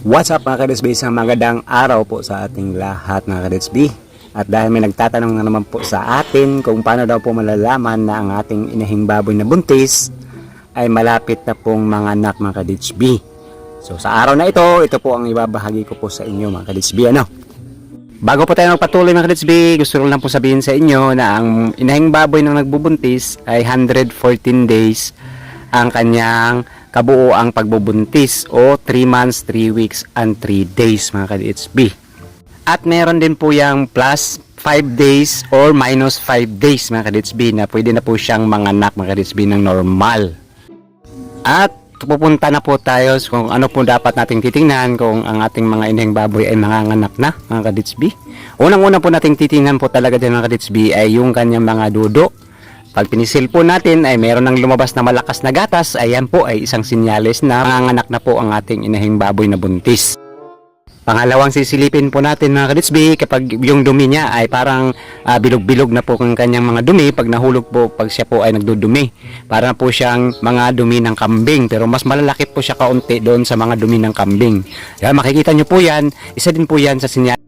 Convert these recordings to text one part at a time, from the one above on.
What's up mga kadetsB? Isang magandang araw po sa ating lahat mga kadetsB. At dahil may nagtatanong na naman po sa atin kung paano daw po malalaman na ang ating inahing baboy na buntis ay malapit na pong mga anak mga kadetsB. So sa araw na ito, ito po ang ibabahagi ko po sa inyo mga kadetsB. Ano? Bago po tayo magpatuloy mga kadetsB, gusto ko lang po sabihin sa inyo na ang inahing baboy ng nagbubuntis ay 114 days ang kanyang kabuoang pagbubuntis o 3 months, 3 weeks, and 3 days mga ka-HB. At meron din po yung plus 5 days or minus 5 days mga ka-HB na pwede na po siyang manganak mga ka-HB ng normal. At pupunta na po tayo kung ano po dapat nating titingnan kung ang ating mga inahing baboy ay manganganak na mga ka-HB. Unang-una po nating titingnan po talaga din mga ka-HB ay yung kanyang mga dudo pag pinisil po natin ay meron ng lumabas na malakas na gatas, ayan po ay isang sinyalis na manganganak na po ang ating inahing baboy na buntis. Pangalawang sisilipin po natin mga kaditsbi kapag yung dumi niya ay parang ah, bilog-bilog na po ang kanyang mga dumi pag nahulog po pag siya po ay nagdudumi. Para po siyang mga dumi ng kambing pero mas malalaki po siya kaunti doon sa mga dumi ng kambing. Kaya makikita nyo po yan, isa din po yan sa sinyalis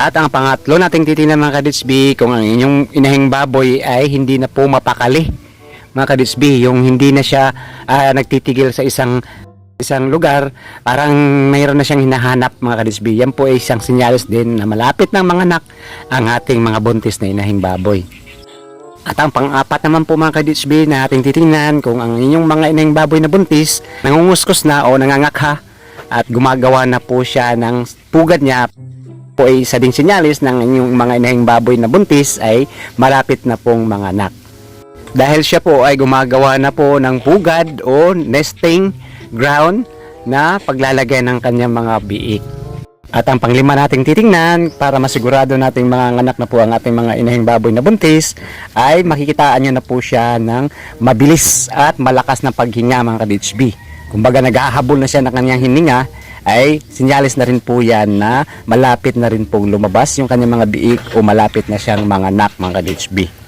At ang pangatlo nating titingnan mga kaditsbi kung ang inyong inahing baboy ay hindi na po mapakali. Mga kaditsbi, yung hindi na siya ah, nagtitigil sa isang isang lugar, parang mayroon na siyang hinahanap mga kaditsbi. Yan po ay isang sinyalis din na malapit ng mga anak ang ating mga buntis na inahing baboy. At ang pang-apat naman po mga kaditsbi na ating titingnan kung ang inyong mga inahing baboy na buntis nangunguskos na o nangangakha at gumagawa na po siya ng pugad niya po ay isa ding sinyalis ng inyong mga inahing baboy na buntis ay malapit na pong mga anak. Dahil siya po ay gumagawa na po ng pugad o nesting ground na paglalagay ng kanyang mga biik. At ang panglima nating titingnan para masigurado nating mga anak na po ang ating mga inahing baboy na buntis ay makikitaan nyo na po siya ng mabilis at malakas na paghinga mga ka-DHB. Kumbaga naghahabol na siya ng kanyang hininga ay sinyalis na rin po yan na malapit na rin pong lumabas yung kanyang mga biik o malapit na siyang mga anak mga ka-DHB.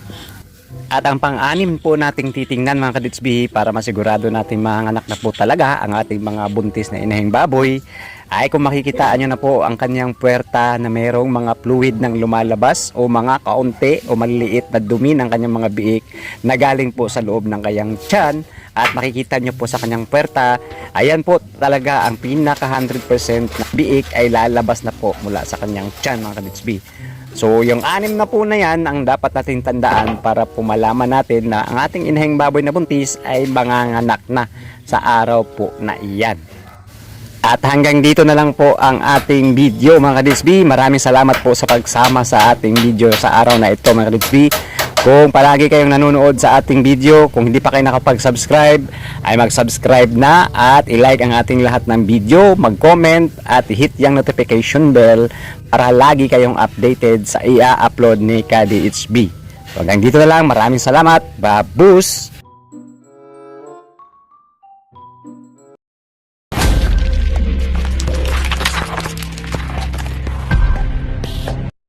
At ang pang-anim po nating titingnan mga kaditsbi para masigurado natin mga anak na po talaga ang ating mga buntis na inahing baboy ay kung makikitaan nyo na po ang kanyang puwerta na mayroong mga fluid ng lumalabas o mga kaunti o maliliit na dumi ng kanyang mga biik na galing po sa loob ng kanyang tiyan. At makikita nyo po sa kanyang puwerta ayan po talaga ang pinaka 100% na biik ay lalabas na po mula sa kanyang tiyan mga kaditsbi So, yung anim na po na yan ang dapat natin tandaan para pumalaman natin na ang ating inahing baboy na buntis ay manganganak na sa araw po na iyan. At hanggang dito na lang po ang ating video mga kadisbi. Maraming salamat po sa pagsama sa ating video sa araw na ito mga kadisbi. Kung palagi kayong nanonood sa ating video, kung hindi pa kayo nakapag-subscribe, ay mag-subscribe na at i-like ang ating lahat ng video, mag-comment at i-hit yung notification bell para lagi kayong updated sa ia-upload ni KDHB. So hanggang dito na lang, maraming salamat. Babus!